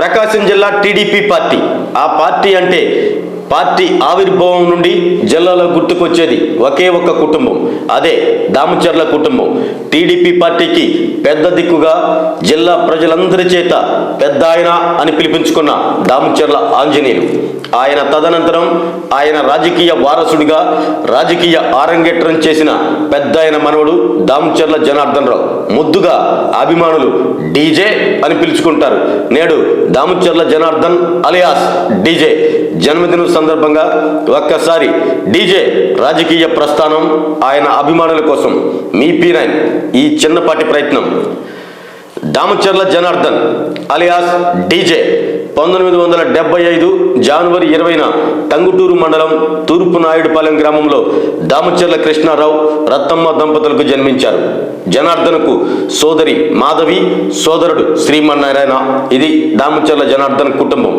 ప్రకాశం జిల్లా TDP party. ఆ party అంటే పార్టీ ఆవిర్భావం నుండి జిల్లాలో గుర్తుకొచ్చేది ఒకే ఒక్క కుటుంబం. అదే దామచర్ల కుటుంబం. టీడీపీ పార్టీకి పెద్ద దిక్కుగా జిల్లా ప్రజలందరి చేత పెద్ద ఆయన అని పిలిపించుకున్న దామచర్ల ఆంజనేయులు. ఆయన తదనంతరం ఆయన రాజకీయ వారసుడిగా రాజకీయ ఆరంగేట్రం చేసిన పెద్ద ఆయన మనవడు దామచర్ల జనార్దన్ రావు. ముద్దుగా అభిమానులు డీజే అని పిలుచుకుంటారు. నేడు దామచర్ల జనార్దన్ అలియాస్ డీజే. జన్మదినం సందర్భంగా ఒక్కసారి డీజే రాజకీయ ప్రస్థానం ఆయన అభిమానుల కోసం మీ పీ నైన్ ఈ చిన్నపాటి ప్రయత్నం. Damacharla Janardhan alias DJ. పంతొమ్మిది వందల డెబ్బై ఐదు జనవరి ఇరవైన టంగుటూరు మండలం తూర్పు నాయుడుపాలెం గ్రామంలో దామచర్ల కృష్ణారావు రత్తమ్మ దంపతులకు జన్మించారు. జనార్దనకు సోదరి మాధవి సోదరుడు శ్రీమన్నారాయణ. ఇది దామచర్ల జనార్దన్ కుటుంబం.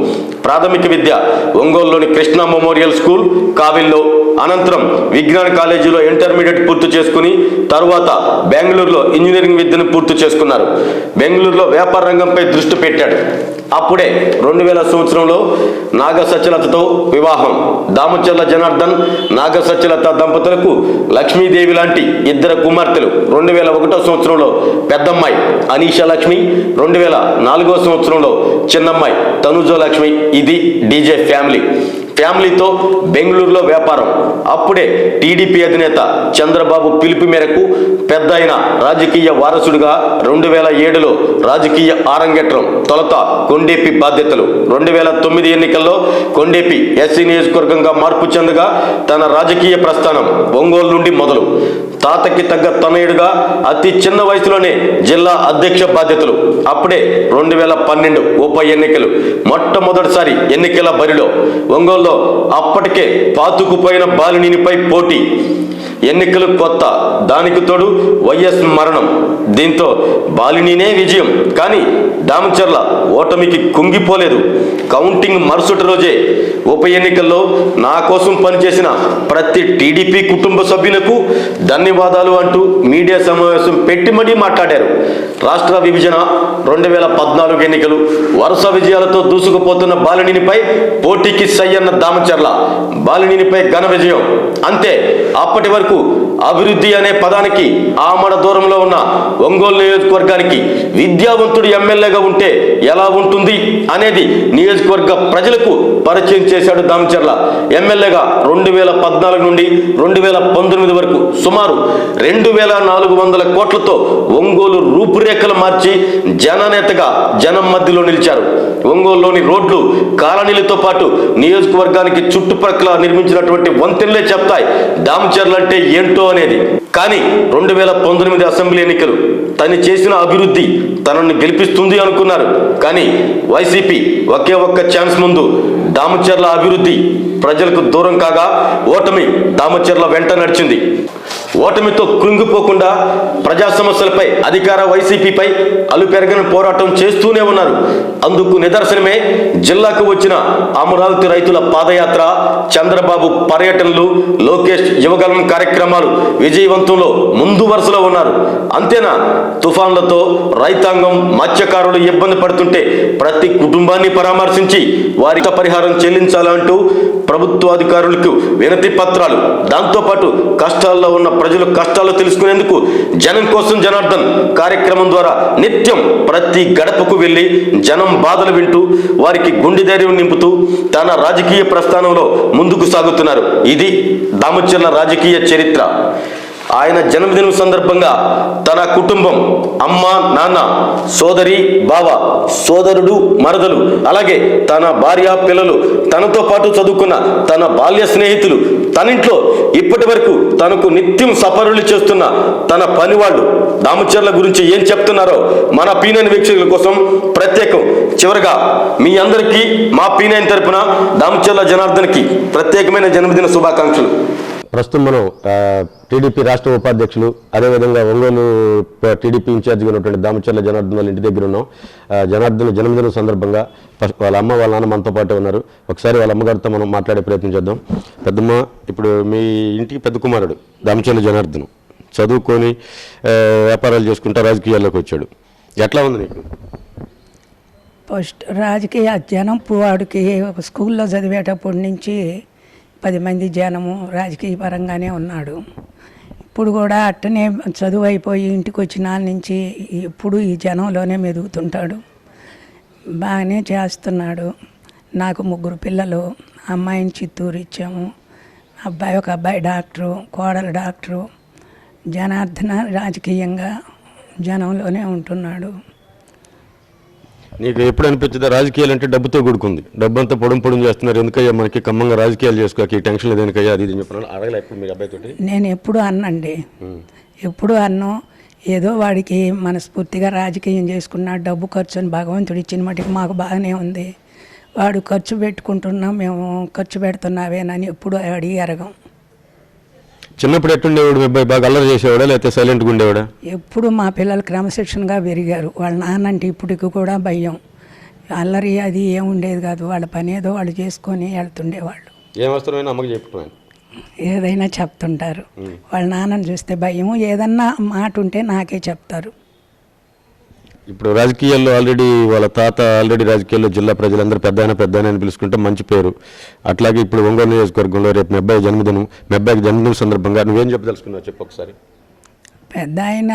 ప్రాథమిక విద్య ఒంగోలులోని కృష్ణ మెమోరియల్ స్కూల్ కావిల్లో. అనంతరం విజ్ఞాన కాలేజీలో ఇంటర్మీడియట్ పూర్తి చేసుకుని తరువాత బెంగళూరులో ఇంజనీరింగ్ విద్యను పూర్తి చేసుకున్నారు. బెంగళూరులో వ్యాపార రంగంపై దృష్టి పెట్టాడు. అప్పుడే రెండు వేల సంవత్సరంలో నాగ సత్యలతతో వివాహం. దామచర్ల జనార్దన్ నాగ సత్యలత దంపతులకు లక్ష్మీదేవి లాంటి ఇద్దరు కుమార్తెలు. రెండు వేల ఒకటో సంవత్సరంలో పెద్దమ్మాయి అనీషా లక్ష్మి రెండు వేల నాలుగో సంవత్సరంలో చిన్నమ్మాయి తనుజో లక్ష్మి. ఇది డీజే ఫ్యామిలీ. ఫ్యామిలీతో బెంగళూరులో వ్యాపారం. అప్పుడే టీడీపీ అధినేత చంద్రబాబు పిలుపు మేరకు పెద్ద అయిన రాజకీయ వారసుడిగా రెండు వేల ఏడులో రాజకీయ ఆరంగేట్రం తొలత కొండేపి బాధ్యతలు. రెండు వేల తొమ్మిది ఎన్నికల్లో కొండేపి ఎస్సీ నియోజకవర్గంగా మార్పు చెందగా తన రాజకీయ ప్రస్థానం ఒంగోలు నుండి మొదలు. తాతకి తగ్గ తనయుడుగా అతి చిన్న వయసులోనే జిల్లా అధ్యక్ష బాధ్యతలు. అప్పుడే రెండు వేల పన్నెండు ఉప ఎన్నికలు మొట్టమొదటిసారి ఎన్నికల బరిలో ఒంగోలు ఒంగోలులో అప్పటికే పాతుకుపోయిన బాలినిపై పోటీ. ఎన్నికలు కొత్త. దానికి తోడు వైఎస్ మరణం. దీంతో బాలినినే విజయం. కానీ దామచర్ల ఓటమికి కుంగిపోలేదు. కౌంటింగ్ మరుసటి రోజే ఉప ఎన్నికల్లో నా కోసం పనిచేసిన ప్రతి టీడీపీ కుటుంబ సభ్యులకు ధన్యవాదాలు అంటూ మీడియా సమావేశం పెట్టి మరీ మాట్లాడారు. రాష్ట్ర విభజన రెండు వేల పద్నాలుగు ఎన్నికలు వరుస విజయాలతో దూసుకుపోతున్న బాలినిపై పోటీకి సయ్యన్న దామచర్ల. బాలినిపై ఘన విజయం. అంతే. అప్పటి వరకు అభివృద్ధి అనే పదానికి ఆమడ దూరంలో ఉన్న ఒంగోలు నియోజకవర్గానికి విద్యావంతుడు ఎమ్మెల్యేగా ఉంటే ఎలా ఉంటుంది అనేది నియోజకవర్గ ప్రజలకు పరిచయం చేశాడు దామచర్ల. ఎమ్మెల్యేగా రెండు వేల పద్నాలుగు నుండి రెండు వేల పంతొమ్మిది వరకు సుమారు రెండు వేల నాలుగు వందల కోట్లతో ఒంగోలు రూపురేఖలు మార్చి జననేతగా జనం మధ్యలో నిలిచారు. ఒంగోలులోని రోడ్లు కాలనీలతో పాటు నియోజకవర్గానికి చుట్టుపక్కల నిర్మించినటువంటి వంతెనలే చెప్తాయి. దామచర్ల అంటే ఏంటో అనేది. కానీ రెండు వేల పంతొమ్మిది అసెంబ్లీ ఎన్నికలు తను చేసిన అభివృద్ధి తనని గెలిపిస్తుంది అనుకున్నారు. కానీ వైసీపీ ఒకే ఒక్క ఛాన్స్ ముందు దామచర్ల అభివృద్ధి ప్రజలకు దూరం కాగా ఓటమి దామచర్ల వెంట నడిచింది. ఓటమితో కృంగిపోకుండా ప్రజా సమస్యలపై అధికార వైసీపీపై అలుపెరగని పోరాటం చేస్తూనే ఉన్నారు. అందుకు నిదర్శనమే జిల్లాకు వచ్చిన అమరావతి రైతుల పాదయాత్ర చంద్రబాబు పర్యటనలు లోకేష్ యువగలం కార్యక్రమాలు విజయవంతంలో ముందు వరుసలో ఉన్నారు. అంతేనా? తుఫాన్లతో రైతాంగం మత్స్యకారులు ఇబ్బంది పడుతుంటే ప్రతి కుటుంబాన్ని పరామర్శించి వారికి పరిహారం చెల్లించాలంటూ ప్రభుత్వ అధికారులకు వినతి పత్రాలు దాంతోపాటు కష్టాల్లో ఉన్న ప్రజలు కష్టాలు తెలుసుకునేందుకు జనం కోసం జనార్దన్ కార్యక్రమం ద్వారా నిత్యం ప్రతి గడపకు వెళ్ళి జనం బాధలు వింటూ వారికి గుండె ధైర్యం నింపుతూ తన రాజకీయ ప్రస్థానంలో ముందుకు సాగుతున్నారు. ఇది దామచర్ల రాజకీయ చరిత్ర. ఆయన జన్మదినం సందర్భంగా తన కుటుంబం అమ్మ నాన్న సోదరి బావ సోదరుడు మరదలు అలాగే తన భార్య పిల్లలు తనతో పాటు చదువుకున్న తన బాల్య స్నేహితులు తనింట్లో ఇప్పటి వరకు తనకు నిత్యం సఫరులు చేస్తున్న తన పనివాళ్ళు దామచర్ల గురించి ఏం చెప్తున్నారో మన పీనైన్ వీక్షకుల కోసం ప్రత్యేకం. చివరగా మీ అందరికీ మా పీనైన్ తరపున దామచర్ల జనార్దన్కి ప్రత్యేకమైన జన్మదిన శుభాకాంక్షలు. ప్రస్తుతం మనం టీడీపీ రాష్ట్ర ఉపాధ్యక్షులు అదేవిధంగా ఒంగోలు టీడీపీ ఇన్ఛార్జిగా ఉన్నటువంటి దామచర్ల జనార్దన్ వాళ్ళ ఇంటి దగ్గర ఉన్నాం. జనార్దన్ జన్మదినం సందర్భంగా వాళ్ళ అమ్మ వాళ్ళ నాన్న మనతో పాటు ఉన్నారు. ఒకసారి వాళ్ళ అమ్మగారితో మనం మాట్లాడే ప్రయత్నం చేద్దాం. పెద్దమ్మ ఇప్పుడు మీ ఇంటికి పెద్ద కుమారుడు దామచర్ల జనార్దన్. చదువుకొని వ్యాపారాలు చేసుకుంటా రాజకీయాల్లోకి వచ్చాడు. ఎట్లా ఉంది నీకు? ఫస్ట్ రాజకీయ జనం వాడికి స్కూల్లో చదివేటప్పటి నుంచి పది మంది జనము రాజకీయ పరంగానే ఉన్నాడు. ఇప్పుడు కూడా అట్టనే చదువు అయిపోయి ఇంటికి వచ్చిన నుంచి ఇప్పుడు ఈ జనంలోనే మెదుగుతుంటాడు. బాగానే చేస్తున్నాడు. నాకు ముగ్గురు పిల్లలు అమ్మాయిని చిత్తూరు ఇచ్చాము. అబ్బాయి ఒక అబ్బాయి డాక్టరు కోడలు డాక్టరు. జనార్దన రాజకీయంగా జనంలోనే ఉంటున్నాడు. నీకు ఎప్పుడు అనిపించిందా రాజకీయాలు అంటే డబ్బుతో కూడుకుంది. డబ్బు అంతా పొడం పొడం చేస్తున్నారు. ఎందుకయ్యా మనకి ఖమ్మంగా రాజకీయాలు చేసుకోక ఈ టెన్షన్ దేనికయ్యా అది ఇది అని చెప్పిన అడగలే ఎప్పుడు మీ అబ్బాయితోటి? నేను ఎప్పుడు అన్నండి. ఎప్పుడు అన్నం ఏదో వాడికి మనస్ఫూర్తిగా రాజకీయం చేసుకున్నాడు డబ్బు ఖర్చు అని భగవంతుడు ఇచ్చిన మటుకు మాకు బాగానే ఉంది. వాడు ఖర్చు పెట్టుకుంటున్నాం మేము ఖర్చు పెడుతున్నావేనని ఎప్పుడు అడిగి అరగం. చిన్నప్పుడు ఎట్టుండేవాడు మీ అబ్బాయి బాగా అల్లరి చేసేవాడా? లేకపోతే సైలెంట్గా ఉండేవాడా? ఎప్పుడు మా పిల్లలు క్రమశిక్షణగా పెరిగారు. వాళ్ళ నాన్నంటే ఇప్పటికి కూడా భయం. అల్లరి అది ఏం ఉండేది కాదు. వాళ్ళ పని ఏదో వాళ్ళు చేసుకొని వెళ్తుండేవాళ్ళు. ఏం అవసరమైనా అమ్మకి చెప్పడం ఏదైనా చెప్తుంటారు. వాళ్ళ నాన్నని చూస్తే భయం ఏదన్నా మాట ఉంటే నాకే చెప్తారు. ఇప్పుడు రాజకీయాల్లో ఆల్రెడీ వాళ్ళ తాత ఆల్రెడీ రాజకీయాల్లో జిల్లా ప్రజలందరూ పెద్ద ఆయన పెద్ద అని పిలుచుకుంటే మంచి పేరు. అట్లాగే ఇప్పుడు ఒంగోలు నియోజకవర్గంలో రేపు మెబ్బాయి జన్మదినం మెబ్బాయికి జన్మదినం సందర్భంగా నువ్వేం చెప్పదలుచుకున్నావు చెప్పు ఒకసారి? పెద్ద ఆయన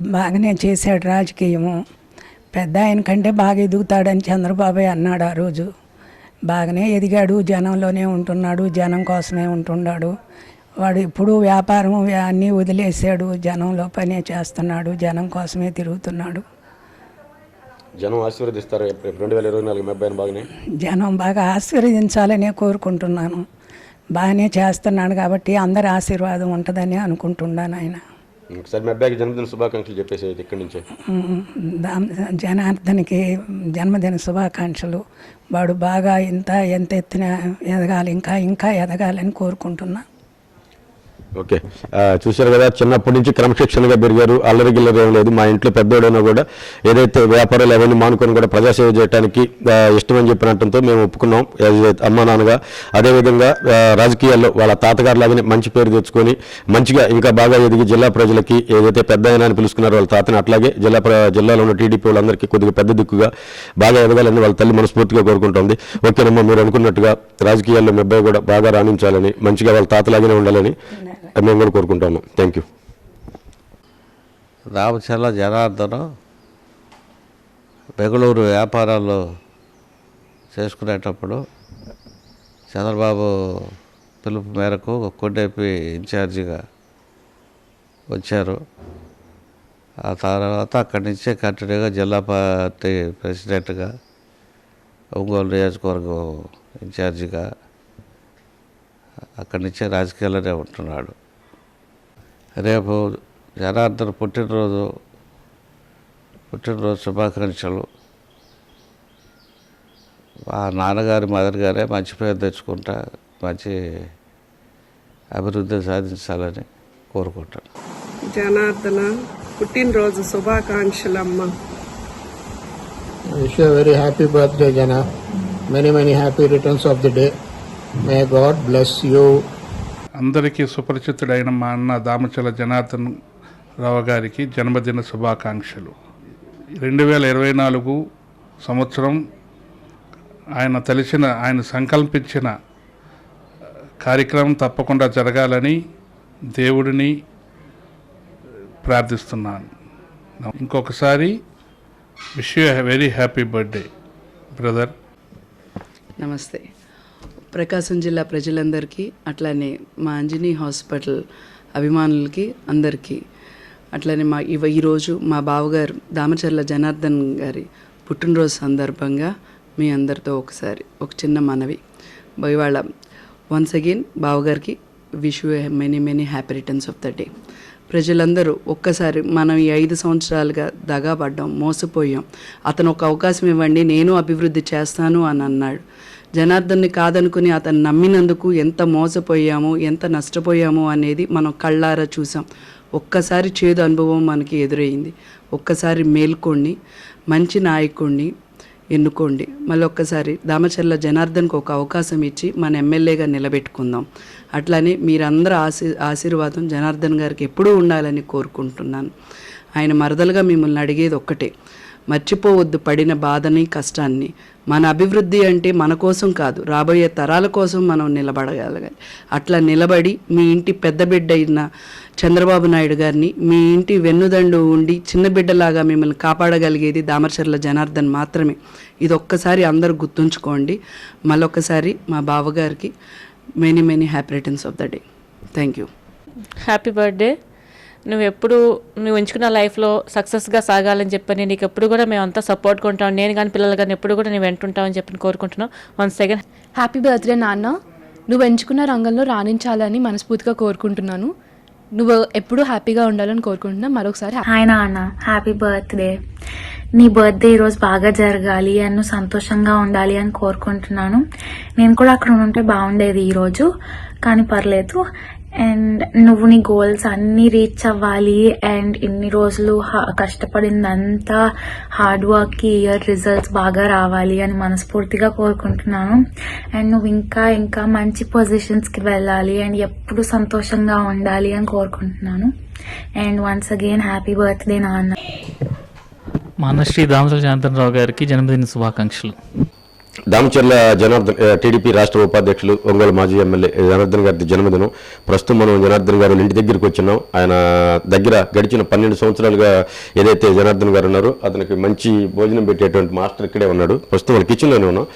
బాగానే చేశాడు రాజకీయము. పెద్ద ఆయన కంటే బాగా ఎదుగుతాడని చంద్రబాబు అన్నాడు ఆ రోజు. బాగానే ఎదిగాడు జనంలోనే ఉంటున్నాడు జనం కోసమే ఉంటున్నాడు. వాడు ఇప్పుడు వ్యాపారం అన్నీ వదిలేసాడు జనంలో పనే చేస్తున్నాడు జనం కోసమే తిరుగుతున్నాడు. జనం ఆశీర్వదిస్తారు? రెండు వేల ఇరవై నాలుగు అబ్బాయిని బాగానే? జనం బాగా ఆశీర్వదించాలనే కోరుకుంటున్నాను. బాగానే చేస్తున్నాడు కాబట్టి అందరి ఆశీర్వాదం ఉంటుందని అనుకుంటున్నాను ఆయన. ఒకసారి మీ అబ్బాయికి జన్మదిన శుభాకాంక్షలు చెప్పేసి ఇక్కడి నుంచే. జనార్దన్కి జన్మదిన శుభాకాంక్షలు. వాడు బాగా ఇంత ఎంత ఎత్తున ఎదగాలి ఇంకా ఇంకా ఎదగాలని కోరుకుంటున్నా. ఓకే. చూశారు కదా చిన్నప్పటి నుంచి క్రమశిక్షణగా పెరిగారు. అల్లరి గిల్లరి ఏం లేదు. మా ఇంట్లో పెద్దోడైనా కూడా ఏదైతే వ్యాపారాలు అవన్నీ మానుకొని కూడా ప్రజాసేవ చేయడానికి ఇష్టమని చెప్పినట్టంతో మేము ఒప్పుకున్నాం. అమ్మా నాన్నగా. అదేవిధంగా రాజకీయాల్లో వాళ్ళ తాతగారు లాగానే మంచి పేరు తెచ్చుకొని మంచిగా ఇంకా బాగా ఎదిగి జిల్లా ప్రజలకి ఏదైతే పెద్ద అయినా అని పిలుచుకున్నారో వాళ్ళ తాతని అట్లాగే జిల్లా ప్ర- జిల్లాలో ఉన్న టీడీపీ వాళ్ళందరికీ కొద్దిగా పెద్ద దిక్కుగా బాగా ఎదగాలని వాళ్ళ తల్లి మనస్ఫూర్తిగా కోరుకుంటుంది. ఓకేనమ్మా మీరు అనుకున్నట్టుగా రాజకీయాల్లో మీ అబ్బాయి కూడా బాగా రాణించాలని మంచిగా వాళ్ళ తాతలాగానే ఉండాలని మేము కూడా కోరుకుంటాము థ్యాంక్ యూ రామచల్ల జనార్దనం బెంగళూరు వ్యాపారాలు చేసుకునేటప్పుడు చంద్రబాబు పిలుపు మేరకు కొండేపి ఇన్ఛార్జిగా వచ్చారు. ఆ తర్వాత అక్కడి నుంచే కంటిన్యూగా జిల్లా పార్టీ ప్రెసిడెంట్గా ఒంగోలు నియోజకవర్గం ఇన్ఛార్జిగా అక్కడి నుంచే రాజకీయాల్లోనే ఉంటున్నాడు. రేపు జనార్దన్ పుట్టినరోజు పుట్టినరోజు శుభాకాంక్షలు ఆ నాన్నగారి మదర్ గారే మంచి పేరు తెచ్చుకుంటా మంచి అభివృద్ధి సాధించాలని కోరుకుంటాను జనార్దన పుట్టినరోజు శుభాకాంక్షలమ్మ Wish you a very happy birthday, Jana. Many, many happy returns of the day. May God bless you. అందరికీ సుపరిచితుడైన మా అన్న దామచల జనార్దన్ రావు గారికి జన్మదిన శుభాకాంక్షలు. రెండు వేల ఇరవై నాలుగు సంవత్సరం ఆయన తలిచిన ఆయన సంకల్పించిన కార్యక్రమం తప్పకుండా జరగాలని దేవుడిని ప్రార్థిస్తున్నాను. ఇంకొకసారి wish you very happy birthday brother నమస్తే. ప్రకాశం జిల్లా ప్రజలందరికీ అట్లానే మా అంజనీ హాస్పిటల్ అభిమానులకి అందరికీ అట్లానే మా ఇవ ఈరోజు మా బావగారు దామచర్ల జనార్దన్ గారి పుట్టినరోజు సందర్భంగా మీ అందరితో ఒకసారి ఒక చిన్న మనవి. ఇవాళ వన్స్ అగైన్ బావగారికి wish you many many happy returns of the day ప్రజలందరూ ఒక్కసారి మనం ఈ ఐదు సంవత్సరాలుగా దగాపడ్డాం మోసపోయాం. అతను ఒక అవకాశం ఇవ్వండి నేను అభివృద్ధి చేస్తాను అని అన్నాడు. జనార్దన్ని కాదనుకుని అతను నమ్మినందుకు ఎంత మోసపోయాము ఎంత నష్టపోయాము అనేది మనం కళ్ళారా చూసాం. ఒక్కసారి చేదు అనుభవం మనకి ఎదురయ్యింది. ఒక్కసారి మేల్కోండి మంచి నాయకుడిని ఎన్నుకోండి. మళ్ళీ ఒక్కసారి దామచర్ల జనార్దన్కి ఒక అవకాశం ఇచ్చి మన ఎమ్మెల్యేగా నిలబెట్టుకుందాం. అట్లానే మీరందరూ ఆశీ ఆశీర్వాదం జనార్దన్ గారికి ఎప్పుడూ ఉండాలని కోరుకుంటున్నాను. ఆయన మరదలుగా మిమ్మల్ని అడిగేది ఒక్కటే. మర్చిపోవద్దు పడిన బాధని కష్టాన్ని. మన అభివృద్ధి అంటే మన కోసం కాదు రాబోయే తరాల కోసం మనం నిలబడగలగాలి. అట్లా నిలబడి మీ ఇంటి పెద్ద బిడ్డ అయిన చంద్రబాబు నాయుడు గారిని మీ ఇంటి వెన్నుదండు ఉండి చిన్న బిడ్డలాగా మిమ్మల్ని కాపాడగలిగేది దామర్చర్ల జనార్దన్ మాత్రమే. ఇది ఒక్కసారి అందరూ గుర్తుంచుకోండి. మళ్ళొక్కసారి మా బావగారికి many many happy returns of the day thank you happy birthday నువ్వు ఎప్పుడు నువ్వు ఎంచుకున్న లైఫ్లో సక్సెస్గా సాగాలని చెప్పని నీకు ఎప్పుడు కూడా మేమంతా సపోర్ట్గా ఉంటాం నేను కానీ పిల్లలు కానీ ఎప్పుడు కూడా నేను వెంటుంటామని చెప్పి కోరుకుంటున్నాం వన్ సెకండ్ హ్యాపీ బర్త్డే నాన్న. నువ్వు ఎంచుకున్న రంగంలో రాణించాలని మనస్ఫూర్తిగా కోరుకుంటున్నాను. నువ్వు ఎప్పుడూ హ్యాపీగా ఉండాలని కోరుకుంటున్నా. మరొకసారి హ్యా- హాయ్ నాన్న. హ్యాపీ బర్త్డే నీ బర్త్డే ఈరోజు బాగా జరగాలి అని నువ్వు సంతోషంగా ఉండాలి అని కోరుకుంటున్నాను. నేను కూడా అక్కడ ఉంటే బాగుండేది ఈరోజు. కానీ పర్లేదు. అండ్ నువ్వు నీ గోల్స్ అన్నీ రీచ్ అవ్వాలి. అండ్ ఇన్ని రోజులు హ- కష్టపడిందంతా హార్డ్ వర్క్కి ఇయర్ రిజల్ట్స్ బాగా రావాలి అని మనస్ఫూర్తిగా కోరుకుంటున్నాను. అండ్ నువ్వు ఇంకా ఇంకా మంచి పొజిషన్స్కి వెళ్ళాలి అండ్ ఎప్పుడు సంతోషంగా ఉండాలి అని కోరుకుంటున్నాను. And once again happy birthday నాన్న. మా అన్న శ్రీ దామచల గారికి జన్మదిన శుభాకాంక్షలు. దామచర్ల జనార్దన్ టీడీపీ రాష్ట్ర ఉపాధ్యక్షులు ఒంగోలు మాజీ ఎమ్మెల్యే జనార్దన్ గారి జన్మదినం. ప్రస్తుతం మనం జనార్దన్ గారు ఇంటి దగ్గరికి వచ్చినాం. ఆయన దగ్గర గడిచిన పన్నెండు సంవత్సరాలుగా ఏదైతే జనార్దన్ గారు ఉన్నారో అతనికి మంచి భోజనం పెట్టేటువంటి మాస్టర్ ఇక్కడే ఉన్నాడు. ప్రస్తుతం వాళ్ళ కిచెన్లోనే ఉన్నాం.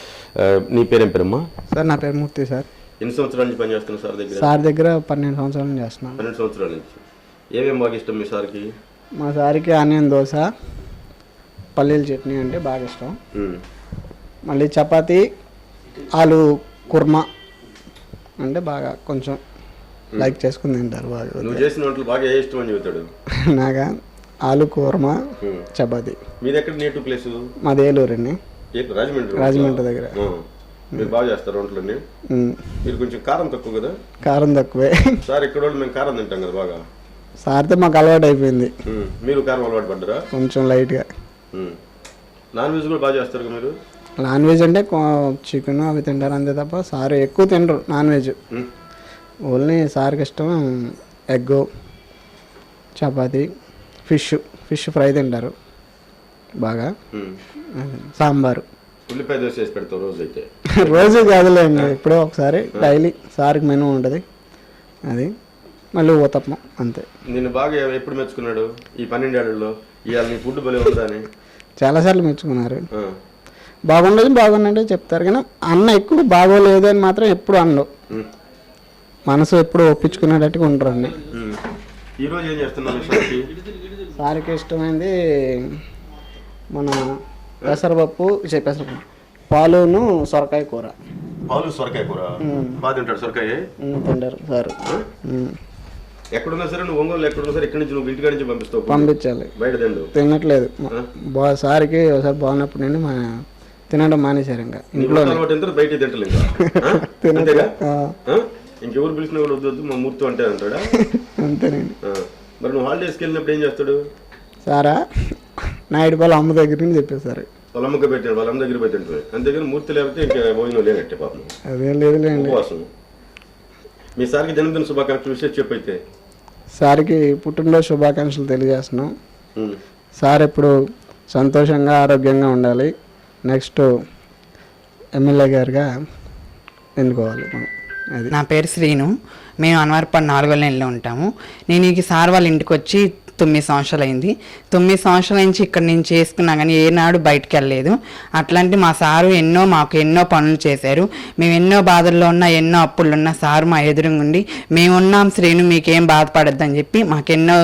నీ పేరేం పేరమ్మా? సార్ నా పేరు మూర్తి సార్. ఎన్ని సంవత్సరాల నుంచి పనిచేస్తున్నారు సార్ దగ్గర? సార్ దగ్గర పన్నెండు సంవత్సరాల నుంచి చేస్తున్నాను పన్నెండు సంవత్సరాల నుంచి. ఏమేమి బాగా ఇష్టం మీ సార్కి? మా సార్కి ఆనియన్ దోశ పల్లీల చట్నీ అంటే బాగా ఇష్టం. మళ్ళీ చపాతి ఆలు కుర్మా అంటే బాగా కొంచెం లైక్ చేసుకుని తింటారు బాగా. నువ్వు చేసిన వంటలు బాగా ఏ ఇష్టం అని చెబుతాడు? నాగా ఆలు కుర్మా. చపాతి. మీది ఎక్కడ నేటివ్ ప్లేస్? మాది ఏలూరండి రాజమండ్రి రాజమండ్రి దగ్గర. మీరు బాగా చేస్తారు వంటలన్నీ? మీరు కొంచెం కారం తక్కువ కదా? కారం తక్కువే. సార్ ఇక్కడ వాళ్ళు మేము కారం తింటాం కదా బాగా. సార్తో మాకు అలవాటు అయిపోయింది. మీరు కారం అలవాటు పడ్డరా? కొంచెం లైట్గా. నాన్ వెజ్ కూడా బాగా చేస్తారు మీరు? నాన్ వెజ్ అంటే చికెన్ అవి తింటారు అంతే తప్ప సార్ ఎక్కువ తినరు నాన్ వెజ్. ఓన్లీ సార్కి ఇష్టం egg chapati fish fish fry తింటారు బాగా. సాంబారు. ఉల్లిపాయ దోశ చేసి పెడతావు రోజు అయితే రోజు కాదులేండి ఎప్పుడో ఒకసారి డైలీ సార్కి మెనూ ఉంటుంది. అది మళ్ళీ ఊతప్పం అంతే. నిన్ను బాగా ఎప్పుడు మెచ్చుకున్నాడు ఈ పన్నెండేళ్ళలో? ఇవాళ నీ ఫుడ్ భలే ఉందా అని. చాలాసార్లు మెచ్చుకున్నారు. బాగుండదు బాగుండండి చెప్తారు. కానీ అన్న ఎక్కువ బాగోలేదు అని మాత్రం ఎప్పుడు ఉమ్. మనసు ఎప్పుడు ఒప్పించుకునేటట్టుగా ఉంటారండి ఉమ్. ఈ రోజు ఏం చేస్తున్నావు మీ సార్కి? ఇష్టమైంది మన పెసరపప్పు చే పెసరపప్పు పాలును సొరకాయ కూర. పాలు సొరకాయ కూర? బాగా తింటాడు సొరకాయ? తింటారు సార్. ఎక్కడున్నా సరే నువ్వు ఒంగోలు ఎక్కడున్నా సరే ఇక్కడి నుంచి నువ్వు ఇంటికాడ నుంచి పంపిస్తావు. పంపించాలి. బయట తినట్లేదు. బా సార్కి ఒకసారి బాగున్నప్పుడు నుండి మా తినడం మానేశారు ఇంకా. ఇంట్లో బయట తింటలేదు? ఇంకెవరు పిలిచినా కూడా వద్దు మా మూర్తి అంటే అంటాడా? అంతేనండి. మరి నువ్వు హాలిడేస్కి వెళ్ళినప్పుడు ఏం చేస్తాడు? సారా నాయుడు వాళ్ళ అమ్మ దగ్గర నుంచి చెప్పేశారు. వాళ్ళ అమ్మకి పెట్టాడు వాళ్ళ అమ్మ దగ్గర తింటుంది. అంతేగాని మూర్తి లేకపోతే ఇంకా భోజనం లేనట్టే పాపం. అదేం లేదులేండి ఉపవాసం. మీ సార్కి జన్మదిన శుభాకాంక్షలు విషయం చెప్పైతే? సార్కి పుట్టినరోజు శుభాకాంక్షలు తెలియజేస్తున్నాం. సార్ ఎప్పుడు సంతోషంగా ఆరోగ్యంగా ఉండాలి. నెక్స్ట్ ఎమ్మెల్యే గారుగా ఎన్నుకోవాలి మనం. అది. నా పేరు శ్రీను. మేము అన్వర్పాడు నాలుగో లైన్లో ఉంటాము. నేను ఈ సార్ వాళ్ళ ఇంటికి వచ్చి తొమ్మిది సంవత్సరాలు అయింది తొమ్మిది సంవత్సరాల నుంచి ఇక్కడ నేను చేసుకున్నా కానీ ఏనాడు బయటకు వెళ్ళలేదు. అట్లాంటి మా సారు ఎన్నో మాకు ఎన్నో పనులు చేశారు. మేము ఎన్నో బాధల్లో ఉన్నా ఎన్నో అప్పులు ఉన్నా సారు మా ఎదురుగుండి మేము ఉన్నాం శ్రీను మీకేం బాధపడద్దని చెప్పి మాకెన్నో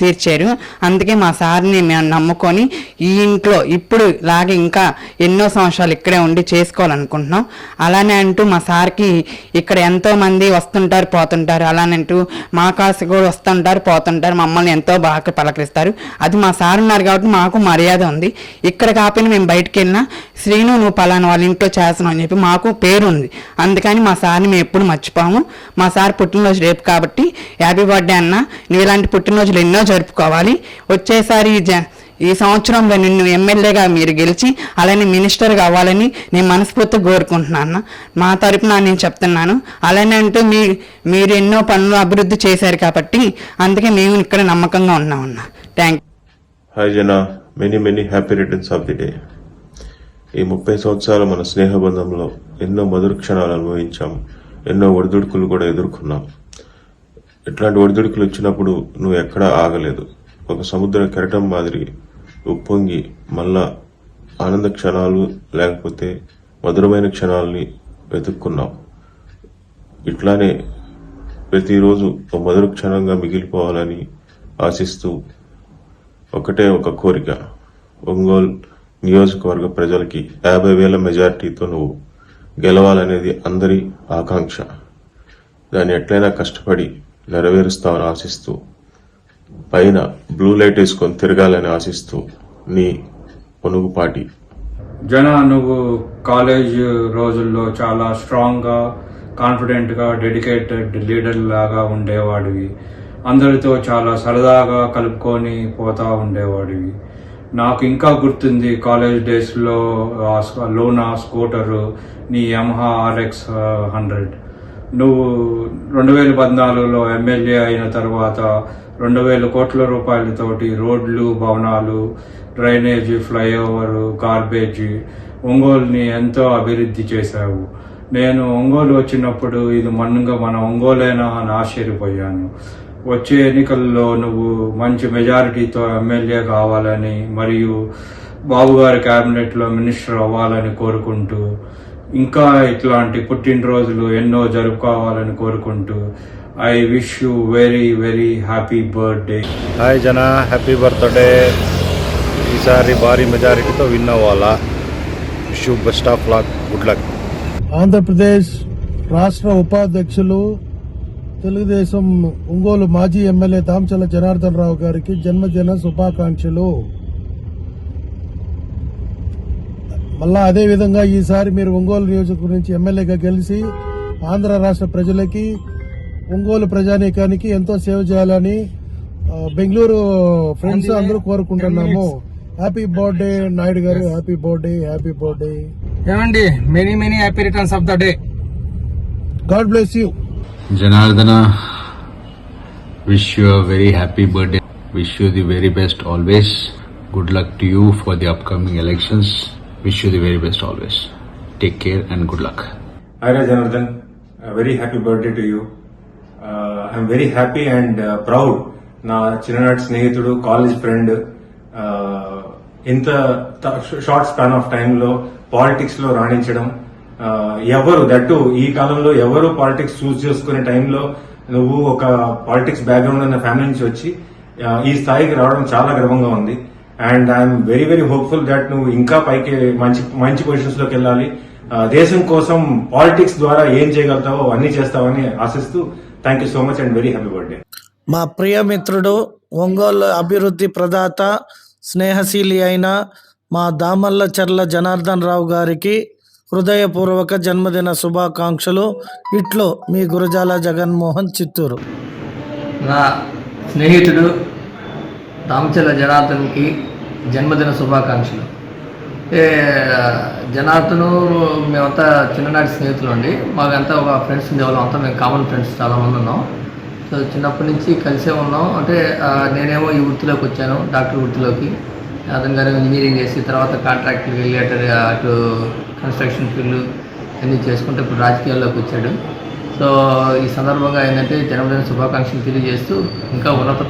తీర్చారు. అందుకే మా సార్ని మేము నమ్ముకొని ఈ ఇంట్లో ఇప్పుడు లాగే ఇంకా ఎన్నో సంవత్సరాలు ఇక్కడే ఉండి చేసుకోవాలనుకుంటున్నాం. అలానే అంటూ మా సార్కి ఇక్కడ ఎంతోమంది వస్తుంటారు పోతుంటారు. అలానే అంటూ మా కాసు కూడా వస్తుంటారు పోతుంటారు. మమ్మల్ని ఎంతో బాగా పలకరిస్తారు. అది మా సార్ ఉన్నారు కాబట్టి మాకు మర్యాద ఉంది. ఇక్కడ కాకపోయినా మేము బయటకు వెళ్ళినా శ్రీను నువ్వు పలానా వాళ్ళ ఇంట్లో చేస్తున్నావు అని చెప్పి మాకు పేరు ఉంది. అందుకని మా సార్ని మేము ఎప్పుడు మర్చిపోము. మా సార్ పుట్టినరోజు రేపు కాబట్టి హ్యాపీ బర్త్డే అన్న నువ్వు ఇలాంటి పుట్టినరోజులు ఎన్నో జరుపుకోవాలి. వచ్చేసారి జ ఈ సంవత్సరంలో నిన్ను ఎమ్మెల్యేగా మీరు గెలిచి అలానే మినిస్టర్గా అవ్వాలని నేను మనస్ఫూర్తిగా కోరుకుంటున్నాను. అన్న. మా తరపున నేను చెప్తున్నాను అలానే అంటూ మీ మీరు ఎన్నో పనులు అభివృద్ధి చేశారు కాబట్టి అందుకే మేము ఇక్కడ నమ్మకంగా ఉన్నామన్నా thank hi Jana many many happy returns of the day ఈ ముప్పై సంవత్సరాల మన స్నేహబంధంలో ఎన్నో మధుర క్షణాలు అనుభవించాం. ఎన్నో ఒడిదుడుకులు కూడా ఎదుర్కొన్నాం. ఇట్లాంటి ఒడిదుడుకులు వచ్చినప్పుడు నువ్వు ఎక్కడా ఆగలేదు. ఒక సముద్ర కెరటం మాదిరి ఉప్పొంగి మళ్ళా ఆనంద క్షణాలు లేకపోతే మధురమైన క్షణాలని వెతుక్కున్నాం. ఇట్లానే ప్రతిరోజు ఒక మధుర క్షణంగా మిగిలిపోవాలని ఆశిస్తూ ఒకటే ఒక కోరిక. ఒంగోలు నియోజకవర్గ ప్రజలకి యాభై వేల మెజారిటీతో నువ్వు గెలవాలనేది అందరి ఆకాంక్ష. దాన్ని ఎట్లయినా కష్టపడి నెరవేరుస్తామని ఆశిస్తూ పైన బ్లూ లైట్ వేసుకొని తిరగాలని ఆశిస్తూ నీ పొనుగుపాటి. జన నువ్వు కాలేజ్ రోజుల్లో చాలా స్ట్రాంగ్గా కాన్ఫిడెంట్గా డెడికేటెడ్ లీడర్ లాగా ఉండేవాడివి. అందరితో చాలా సరదాగా కలుపుకొని పోతా ఉండేవాడివి. నాకు ఇంకా గుర్తుంది కాలేజ్ డేస్లో లోనా స్కూటరు నీ యమహా ఆర్ఎక్స్ హండ్రెడ్. నువ్వు రెండు వేల పద్నాలుగులో ఎమ్మెల్యే అయిన తర్వాత రెండు వేల కోట్ల రూపాయలతోటి రోడ్లు భవనాలు డ్రైనేజీ ఫ్లైఓవర్ గార్బేజ్ ఒంగోలుని ఎంతో అభివృద్ధి చేశావు. నేను ఒంగోలు వచ్చినప్పుడు ఇది మన్నుగా మన ఒంగోలేనా అని ఆశ్చర్యపోయాను. వచ్చే ఎన్నికల్లో నువ్వు మంచి మెజారిటీతో ఎమ్మెల్యే కావాలని మరియు బాబు గారి క్యాబినెట్లో మినిస్టర్ అవ్వాలని కోరుకుంటూ ఇంకా ఇట్లాంటి పుట్టినరోజులు ఎన్నో జరుపుకోవాలని కోరుకుంటూ I wish you very very happy birthday hi Jana happy birthday ఈసారి భారీ మెజారిటీతో విన్ అవ్వాలా? Wish you best of luck good luck Andhra Pradesh రాష్ట్ర ఉపాధ్యక్షులు తెలుగుదేశం ఒంగోలు మాజీ ఎమ్మెల్యే దామచల జనార్దన్ రావు గారికి జన్మదిన శుభాకాంక్షలు. మళ్ళా అదే విధంగా ఈసారి మీరు ఒంగోలు నియోజకవర్గం నుంచి ఎమ్మెల్యేగా గెలిచి ఆంధ్ర రాష్ట్ర ప్రజలకి ఒంగోలు ప్రజానీకానికి ఎంతో సేవ చేయాలని బెంగళూరు ఫ్రెండ్స్ అందరూ కోరుకుంటున్నాము. Happy birthday Naidu garu. Happy birthday happy birthday ఏమండి many many happy returns of the day God bless you Janardhana wish you very happy birthday wish you the very best always good luck to you for the upcoming elections wish you the very best always take care and good luck Hare Janardhan very happy birthday to you I'm very happy and proud నా చిన్ననాటి స్నేహితుడు college friend ఇంత short span of టైంలో పాలిటిక్స్లో రాణించడం ఎవరు that ఈ కాలంలో ఎవరు పాలిటిక్స్ చూస్ చేసుకునే టైంలో నువ్వు ఒక పాలిటిక్స్ బ్యాక్గ్రౌండ్ ఉన్న ఫ్యామిలీ నుంచి వచ్చి ఈ స్థాయికి రావడం చాలా గర్వంగా ఉంది. And I'm very very hopeful that నువ్వు ఇంకా పైకి మంచి మంచి పొజిషన్స్లోకి వెళ్ళాలి. దేశం కోసం పాలిటిక్స్ ద్వారా ఏం చేయగలుగుతావో అన్ని చేస్తావని ఆశిస్తూ thank you so much and very happy birthday మా ప్రియమిత్రుడు ఒంగోలు అభివృద్ధి ప్రదాత స్నేహశీలి అయిన మా దామల్ల చర్ల జనార్దన్ రావు గారికి హృదయపూర్వక జన్మదిన శుభాకాంక్షలు. ఇట్లో మీ గురజాల జగన్మోహన్ చిత్తూరు. నా స్నేహితుడు రామచల జనార్దన్కి జన్మదిన శుభాకాంక్షలు. జనార్దను మేమంతా చిన్ననాటి స్నేహితులు అండి. మాకంతా ఒక ఫ్రెండ్స్ ఉండేవాళ్ళం. అంతా మేము కామన్ ఫ్రెండ్స్ చాలామంది ఉన్నాం. సో చిన్నప్పటి నుంచి కలిసే ఉన్నాం. అంటే నేనేమో ఈ వృత్తిలోకి వచ్చాను డాక్టర్ వృత్తిలోకి. అతను గారు ఇంజనీరింగ్ చేసి తర్వాత కాంట్రాక్ట్కి వెళ్ళి అటు అటు కన్స్ట్రక్షన్ ఫీల్డ్ అన్నీ చేసుకుంటే ఇప్పుడు రాజకీయాల్లోకి వచ్చాడు. సో ఈ సందర్భంగా ఏంటంటే జన్మదిన శుభాకాంక్షలు తెలియజేస్తూ ఇంకా ఉన్నత